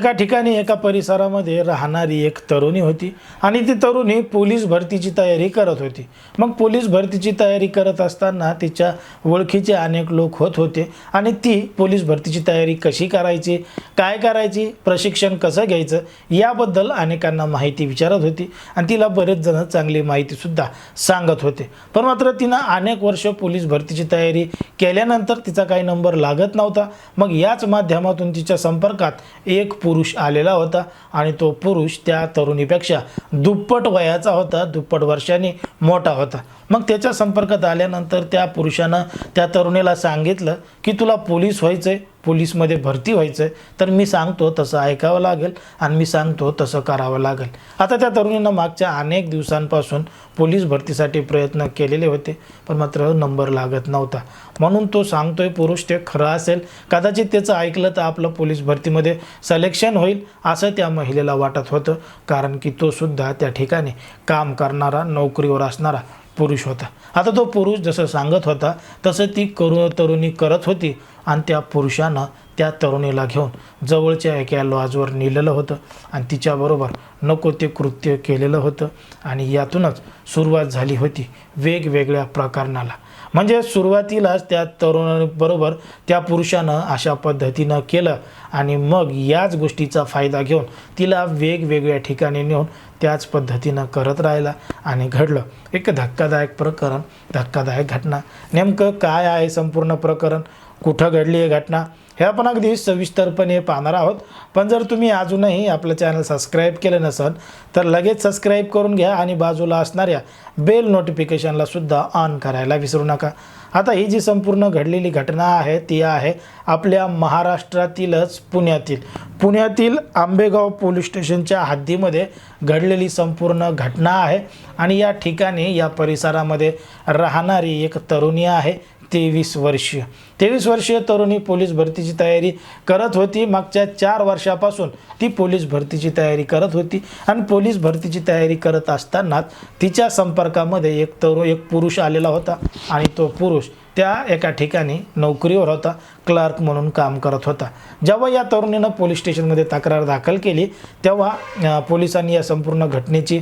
एका ठिकाणी एका परिसरामध्ये राहणारी एक तरुणी होती आणि ती तरुणी पोलीस भरतीची तयारी करत होती. मग पोलीस भरतीची तयारी करत असताना तिच्या ओळखीचे अनेक लोक होत होते आणि ती पोलीस भरतीची तयारी कशी करायची काय करायची प्रशिक्षण कसं घ्यायचं याबद्दल अनेकांना माहिती विचारत होती आणि तिला बरेच जण चांगली माहितीसुद्धा सांगत होते. पण मात्र तिनं अनेक वर्ष पोलीस भरतीची तयारी केल्यानंतर तिचा काही नंबर लागत नव्हता. मग याच माध्यमातून तिच्या संपर्कात एक पुरुष आलेला होता आणि तो पुरुष त्या तरुणीपेक्षा दुप्पट वयाचा होता दुप्पट वर्षांनी मोठा होता. मग त्याच्या संपर्कात आल्यानंतर त्या पुरुषानं त्या तरुणीला सांगितलं की तुला पोलीस व्हायचं आहे पोलीसमध्ये भरती व्हायचं आहे तर मी सांगतो तसं ऐकावं लागेल आणि मी सांगतो तसं करावं लागेल. आता त्या तरुणीनं मागच्या अनेक दिवसांपासून पोलीस भरतीसाठी प्रयत्न केलेले होते पण मात्र नंबर लागत नव्हता. म्हणून तो सांगतोय पुरुष ते खरं असेल. कदाचित त्याचं ऐकलं तर आपलं पोलीस भरतीमध्ये सलेक्शन होईल असं त्या महिलेला वाटत होतं कारण की तो सुद्धा त्या ठिकाणी काम करणारा नोकरीवर असणारा पुरुष होता. आता तो पुरुष जसं सांगत होता तसं ती करू तरुणी करत होती आणि त्या पुरुषानं त्या तरुणीला घेऊन जवळच्या एका लॉजवर नेलेलं होतं आणि तिच्याबरोबर नको ते कृत्य केलेलं होतं आणि यातूनच सुरुवात झाली होती वेगवेगळ्या प्रकरणाला. म्हणजे सुरुवातीलाच त्या तरुणाबरोबर त्या पुरुषानं अशा पद्धतीनं केलं आणि मग याच गोष्टीचा फायदा घेऊन तिला वेगवेगळ्या ठिकाणी नेऊन त्याच पद्धतीनं करत राहिला आणि घडलं. एक धक्कादायक प्रकरण धक्कादायक घटना. नेमकं काय आहे संपूर्ण प्रकरण? कुठं घडली आहे घटना हे आपण अगदी सविस्तरपणे पाहणार आहोत. पण जर तुम्ही अजूनही आपलं चॅनल सबस्क्राईब केलं नसेल तर लगेच सबस्क्राईब करून घ्या आणि बाजूला असणाऱ्या बेल नोटिफिकेशनला सुद्धा ऑन करायला विसरू नका. आता ही जी संपूर्ण घडलेली घटना आहे ती आहे आपल्या महाराष्ट्रातीलच पुण्यातील. पुण्यातील आंबेगाव पोलीस स्टेशनच्या हद्दीमध्ये घडलेली संपूर्ण घटना आहे आणि या ठिकाणी या परिसरामध्ये राहणारी एक तरुणी आहे. तेवीस वर्षीय तेवीस वर्षीय तरुणी पोलीस भरतीची तयारी करत होती. मागच्या चार वर्षापासून ती पोलीस भरतीची तयारी करत होती आणि पोलीस भरतीची तयारी करत असतानाच तिच्या संपर्कामध्ये एक तरुण एक पुरुष आलेला होता आणि तो पुरुष त्या एका ठिकाणी नोकरीवर होता क्लर्क म्हणून काम करत होता. जेव्हा या तरुणीनं पोलीस स्टेशनमध्ये तक्रार दाखल केली तेव्हा पोलिसांनी या संपूर्ण घटनेची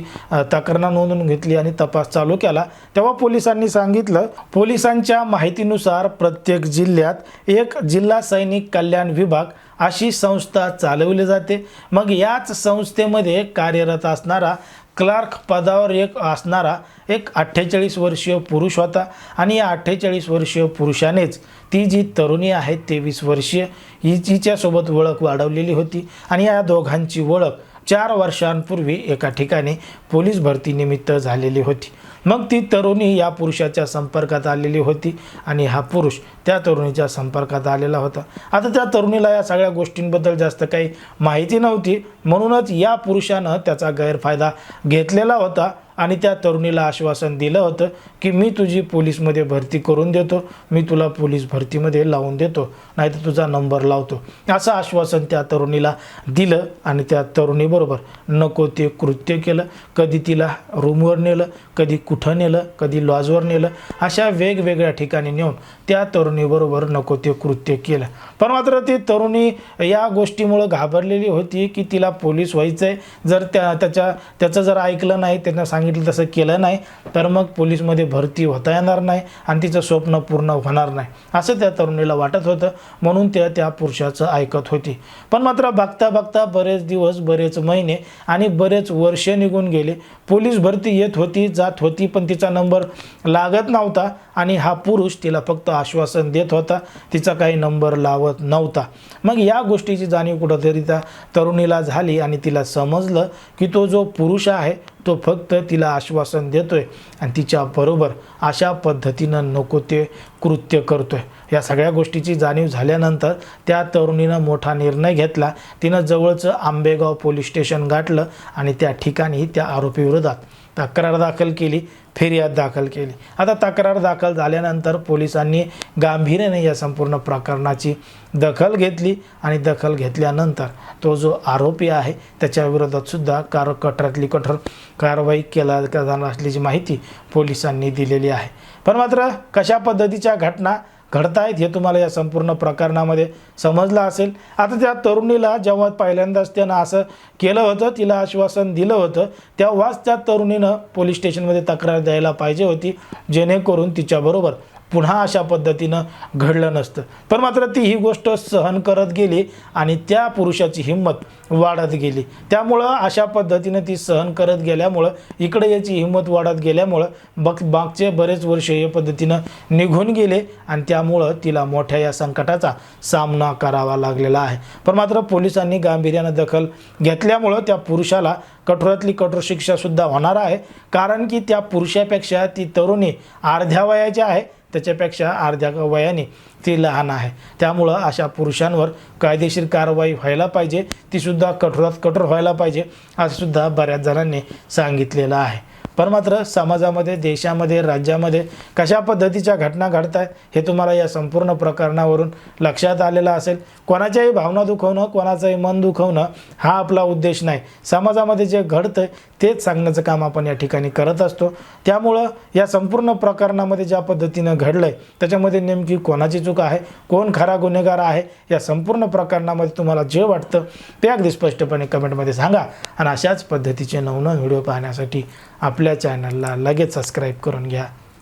तक्रार नोंदवून घेतली आणि तपास चालू केला. तेव्हा पोलिसांनी सांगितलं पोलिसांच्या माहितीनुसार प्रत्येक जिल्ह्यात एक जिल्हा सैनिक कल्याण विभाग अशी संस्था चालवली जाते. मग याच संस्थेमध्ये कार्यरत असणारा क्लार्क पदावर एक असणारा एक अठ्ठेचाळीस वर्षीय पुरुष होता. आणि या अठ्ठेचाळीस वर्षीय पुरुषानेच ती जी तरुणी आहे तेवीस वर्षीय ही हिच्यासोबत ओळख वाढवलेली होती. आणि या दोघांची ओळख चार वर्षांपूर्वी एका ठिकाणी पोलीस भरतीनिमित्त झालेली होती. मग ती तरुणी या पुरुषाच्या संपर्कात आलेली होती आणि हा पुरुष त्या तरुणीच्या संपर्कात आलेला होता. आता त्या तरुणीला या सगळ्या गोष्टींबद्दल जास्त काही माहिती नव्हती. म्हणूनच या पुरुषानं त्याचा गैरफायदा घेतलेला होता. आणि त्या तरुणीला आश्वासन दिलं होतं की मी तुझी पोलीसमध्ये भरती करून देतो मी तुला पोलीस भरतीमध्ये लावून देतो नाहीतर तुझा नंबर लावतो. असं आश्वासन त्या तरुणीला दिलं आणि त्या तरुणीबरोबर नको ते कृत्य केलं. कधी तिला रूमवर नेलं कधी कुठं नेलं कधी लॉजवर नेलं अशा वेगवेगळ्या ठिकाणी नेऊन त्या तरुणीबरोबर नको ते कृत्य केलं. पण मात्र ती तरुणी या गोष्टीमुळं घाबरलेली होती की तिला पोलीस व्हायचं आहे जर त्या त्याच्या त्याचं जर ऐकलं नाही त्यांना सांगितलं तसं केलं नाही तर मग पोलीसमध्ये भरती होता येणार नाही आणि तिचं स्वप्न पूर्ण होणार नाही. असं त्या तरुणीला वाटत होतं म्हणून त्या त्या पुरुषाचं ऐकत होती. पण मात्र बघता बघता बरेच दिवस बरेच महिने आणि बरेच वर्ष निघून गेले. पोलीस भरती येत होती जात होती पण तिचा नंबर लागत नव्हता आणि हा पुरुष तिला फक्त आश्वासन देत होता. तिचा काही नंबर लावत नव्हता. मग या गोष्टीची जाणीव कुठंतरी त्या तरुणीला झाली आणि तिला समजलं की तो जो पुरुष आहे तो फक्त तिला आश्वासन देतोय आणि तिच्याबरोबर अशा पद्धतीनं नको ते कृत्य करतोय. या सगळ्या गोष्टीची जाणीव झाल्यानंतर त्या तरुणीनं मोठा निर्णय घेतला. तिनं जवळचं आंबेगाव पोलीस स्टेशन गाठलं आणि त्या ठिकाणी त्या आरोपीविरोधात तक्रार दाखल केली फिर्याद दाखल केली. आता तक्रार दाखल झाल्यानंतर पोलिसांनी गांभीर्याने या संपूर्ण प्रकरणाची दखल घेतली आणि दखल घेतल्यानंतर तो जो आरोपी आहे त्याच्या कार कठरातली कठोर कारवाई केला जाणार असल्याची माहिती पोलिसांनी दिलेली आहे. पण मात्र कशा पद्धतीच्या घटना घडत आहेत हे तुम्हाला या संपूर्ण प्रकरणामध्ये समजलं असेल. आता त्या तरुणीला जेव्हा पहिल्यांदाच त्यानं असं केलं होतं तिला आश्वासन दिलं होतं तेव्हाच त्या तरुणीनं पोलीस स्टेशनमध्ये तक्रार द्यायला पाहिजे होती जेणेकरून तिच्याबरोबर पुन्हा अशा पद्धतीनं घडलं नसतं. पण मात्र ती ही गोष्ट सहन करत गेली आणि त्या पुरुषाची हिंमत वाढत गेली. त्यामुळं अशा पद्धतीनं ती सहन करत गेल्यामुळं इकडे याची हिंमत वाढत गेल्यामुळं बग मागचे बरेच वर्ष या पद्धतीनं निघून गेले आणि त्यामुळं तिला मोठ्या या संकटाचा सामना करावा लागलेला आहे. पण मात्र पोलिसांनी गांभीर्यानं दखल घेतल्यामुळं त्या पुरुषाला कठोरातली कठोर शिक्षासुद्धा होणार आहे. कारण की त्या पुरुषापेक्षा ती तरुणी अर्ध्या वयाची आहे. त्याच्यापेक्षा अर्ध्या वयाने ती लहान आहे. त्यामुळं अशा पुरुषांवर कायदेशीर कारवाई व्हायला पाहिजे. तीसुद्धा कठोरात कठोर व्हायला पाहिजे असं सुद्धा बऱ्याच जणांनी सांगितलेलं आहे. पण मात्र समाजामध्ये देशामध्ये राज्यामध्ये कशा पद्धतीच्या घटना घडत आहेत हे तुम्हाला या संपूर्ण प्रकरणावरून लक्षात आलेलं असेल. कोणाच्याही भावना दुखवणं कोणाचंही मन दुखवणं हा आपला उद्देश नाही. समाजामध्ये जे घडतं तेच सांगण्याचं काम आपण या ठिकाणी करत असतो. त्यामुळं या संपूर्ण प्रकरणामध्ये ज्या पद्धतीनं घडलं आहे त्याच्यामध्ये नेमकी कोणाची चूक आहे कोण खरा गुन्हेगार आहे या संपूर्ण प्रकरणामध्ये तुम्हाला जे वाटतं ते अगदी स्पष्टपणे कमेंटमध्ये सांगा. आणि अशाच पद्धतीचे नवनवीन व्हिडिओ पाहण्यासाठी आपल्या चॅनलला लगेच सबस्क्राईब करून घ्या.